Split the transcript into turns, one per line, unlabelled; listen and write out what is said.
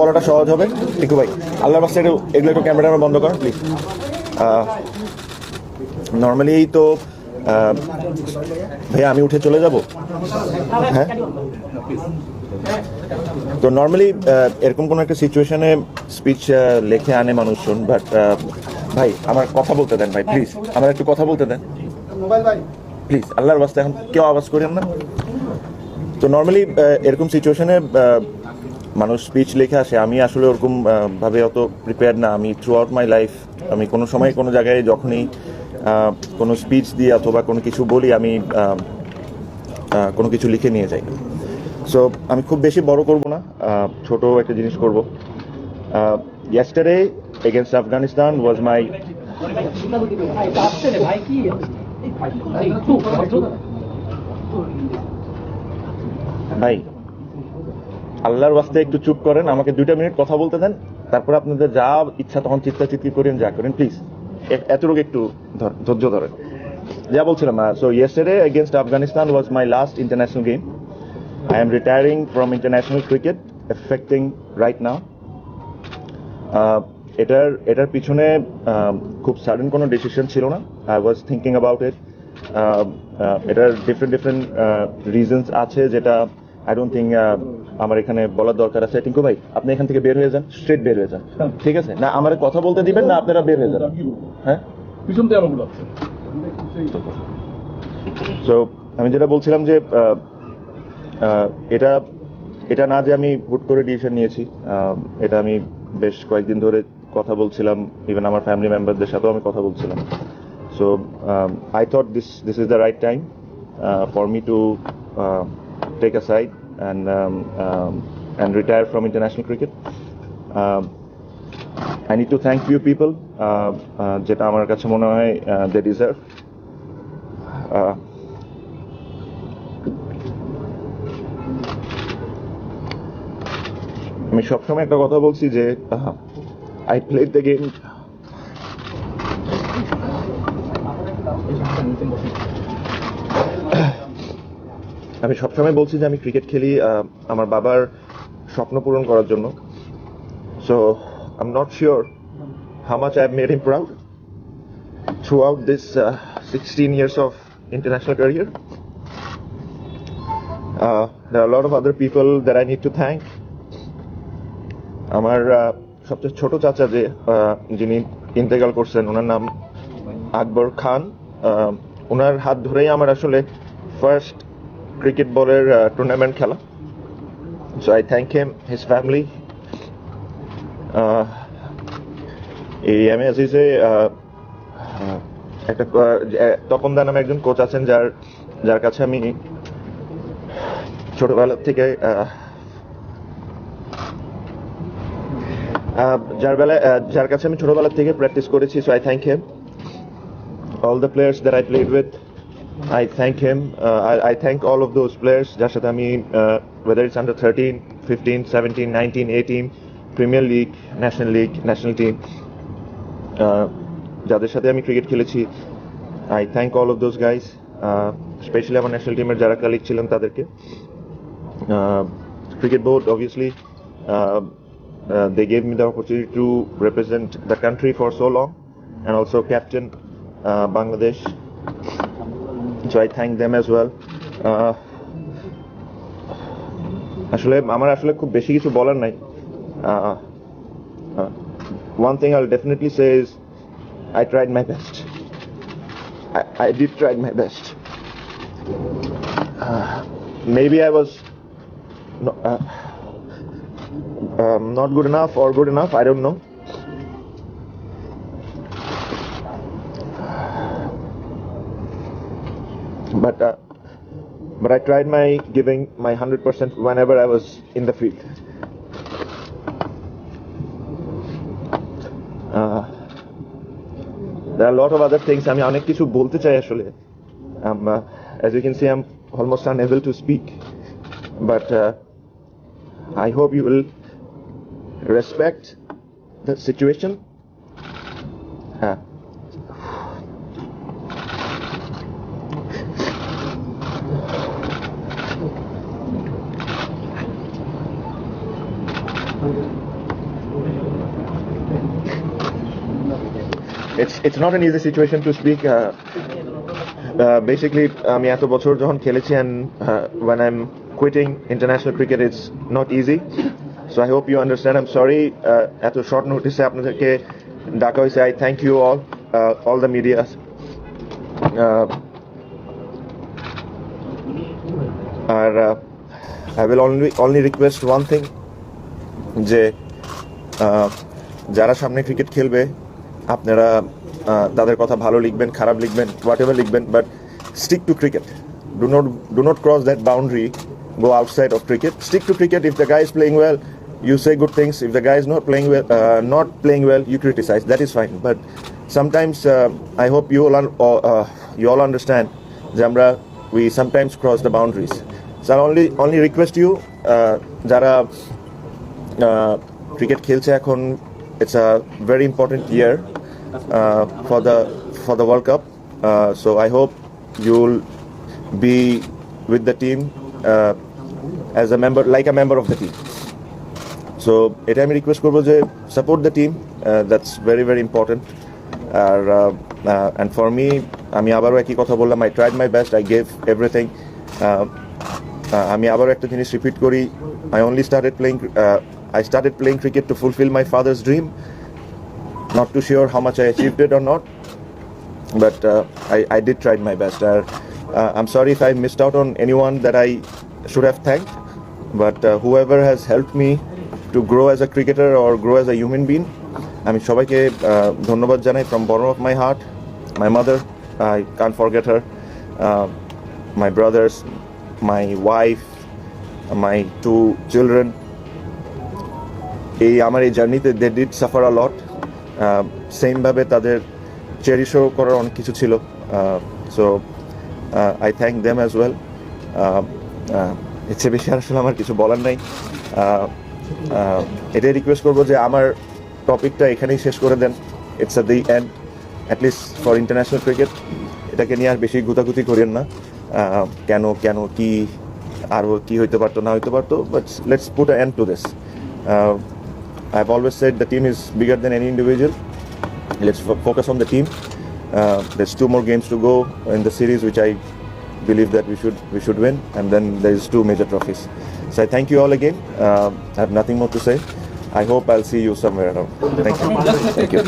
বলাটা সহজ হবে। টিকু ভাই, আল্লাহর বাস্তে একটু, এগুলো একটু ক্যামেরাটা বন্ধ করো প্লিজ নর্মালি তো ভাইয়া আমি উঠে চলে যাব? হ্যাঁ? তো নর্মালি এরকম কোনো একটা সিচুয়েশনে স্পিচ লেখে আনে মানুষজন বাট ভাই, আমার কথা বলতে দেন ভাই প্লিজ আমার একটু কথা বলতে দেন। প্লিজ আল্লাহর বাস্তে এখন কেউ আওয়াজ করেন না। তো নর্মালি এরকম সিচুয়েশনে মানুষ স্পিচ লিখে আসে, আমি আসলে ওরকম ভাবে অত প্রিপেয়ার না। আমি থ্রু আউট মাই লাইফ আমি কোনো সময় কোনো জায়গায় যখনই কোনো স্পিচ দিই অথবা কোনো কিছু বলি, আমি কোনো কিছু লিখে নিয়ে যাই। সো আমি খুব বেশি বড় করব না ছোট একটা জিনিস করব। Yesterday against Afghanistan was my ভাই আল্লাহর ওয়াস্তে একটু চুপ করেন, আমাকে দুইটা মিনিট কথা বলতে দেন, তারপর আপনাদের যা ইচ্ছা তখন চিৎকি করেন, যা করেন প্লিজ এতটুকু একটু ধর- ধৈর্য ধরেন। যা বলছিলাম so yesterday against Afghanistan was my last international game I am retiring from international cricket effecting right now এটার এটার পিছনে খুব সাডেন কোনো ডিসিশন ছিল না। I was thinking about it এটার ডিফারেন্ট ডিফারেন্ট রিজনস আছে যেটা আই ডোন্ট থিঙ্ক আমার এখানে বলার দরকার আছে। টিঙ্কু ভাই আপনি এখান থেকে বের হয়ে যান স্ট্রেট বের হয়ে যান। ঠিক আছে? না আমার কথা বলতে দিবেন না আপনারা বের হয়ে যান। হ্যাঁ?
পিছন থেকে আমাকে
সো আমি যেটা বলছিলাম যে এটা এটা না যে আমি হুট করে ডিসিশন নিয়েছি। এটা আমি বেশ কয়েকদিন ধরে কথা বলছিলাম ইভেন আমার ফ্যামিলি মেম্বারদের সাথেও আমি কথা বলছিলাম। So I thought this this is the right time for me to take a side and and retire from international cricket I need to thank you people যেটা আমার কাছে মনে হয় দে ডিজার্ভ আমি সবসময় একটা কথা বলছি যে আই প্লেড দ্য গেম আমি সবসময় বলছি যে আমি ক্রিকেট খেলি আমার বাবার স্বপ্ন পূরণ করার জন্য। So I am not sure how much I made him proud throughout this sixteen years of international career Uh, there are a lot of other people that I need to. আমার সবচেয়ে ছোট চাচা যে আহ, যিনি ইন্তেকাল করছেন ওনার নাম আকবর খান। আহ, ওনার হাত ধরেই আমার আসলে ফার্স্ট ক্রিকেট বলের টুর্নামেন্ট খেলা so I thank him his family এই এম এ আজিজে একটা তপন দা নামে একজন কোচ আছেন যার যার কাছে আমি ছোটবেলা থেকে যার বেলায় যার কাছে আমি ছোটবেলা থেকে প্র্যাকটিস করেছি so I thank him all the players that I played with I thank him I thank all of those players যার সাথে আমি whether it's under thirteen fifteen seventeen nineteen eighteen premier league national league national team যাদের সাথে আমি cricket খেলেছি I thank all of those guys specially আমার national টিমের যারা কালিগ ছিলেন তাদেরকে। Uh, cricket board obviously uh, uh, they gave me the opportunity to represent the country for so long and so i thank them as well uh, আসলে আমার আসলে খুব বেশি কিছু বলার নাই one thing I definitely say is I tried my best I did tried my best maybe I was no, uh, um, not good enough or good enough. I don't know. But uh, but I tried my giving my hundred percent whenever I was in the field. Uh, there are a lot of other things. আমি অনেক কিছু বলতে চাই আসলে um, uh, as you can see, I'm almost unable to speak. But uh, I hope you will respect the situation. Uh, it's it's not an easy situation to speak. Uh, uh, basically, আমি এত বছর যখন খেলেছি and uh, when I'm quitting international cricket, it's not easy. So I hope you understand. I'm sorry. Uh, এত short notice আপনাদেরকে ডাকা হয়েছে. I thank you all, uh, all the media. Uh, R I will only only request one thing যে যারা সামনে cricket খেলবে আপনারা তাদের কথা ভালো লিখবেন খারাপ লিখবেন হোয়াট এভার লিখবেন but stick to cricket do not do not cross that boundary go outside of cricket stick to cricket if the guy is playing well you say good things if the guy is not playing well uh, not playing well you criticize that is fine but sometimes uh, i hope you all un- uh, uh, you all understand jamra we sometimes cross the boundaries so i only only request you uh, যারা cricket খেলছে এখন it's a very important year for the for the world cup so I hope you'll be with the team as a member like a member of the team so এটা আমি request করব যে support the team that's very very important R and for me আমি আবারও একই কথা বললাম I tried my best I gave everything আমি আবারও একটা জিনিস রিপিট করি I only started playing I started playing cricket to fulfil my father's dream not too sure how much I achieved it or not, but uh, I, I did try my best. Uh, uh, I'm sorry if I missed out on anyone that I should have thanked, but uh, whoever has helped me to grow as a cricketer or grow as a human being, আমি সবাইকে uh, ধন্যবাদ জানাই from bottom of my heart. My mother, I can't forget her. Uh, my brothers, my wife, my two children, এই আমার এই জার্নিতে they did suffer আ সেমভাবে তাদের চেরিশও করার অনেক কিছু ছিল। So I thank them as well চেয়ে বেশি আসলে আমার কিছু বলার নাই। এটাই রিকোয়েস্ট করব যে আমার টপিকটা এখানেই শেষ করে দেন। It's the end at least for international cricket এটাকে নিয়ে আর বেশি গুতাগুতি করেন না। কেন কেন, কি আরও কি হইতে পারতো, না হইতে পারতো but let's put end to this I've always said the team is bigger than any individual. Let's focus on the team. Uh, there's two more games to go in the series, which I believe that we should we should win, and then there's two major trophies. So I thank you all again. Uh, I have nothing more to say. I hope I'll see you somewhere around. Thank you. Thank you.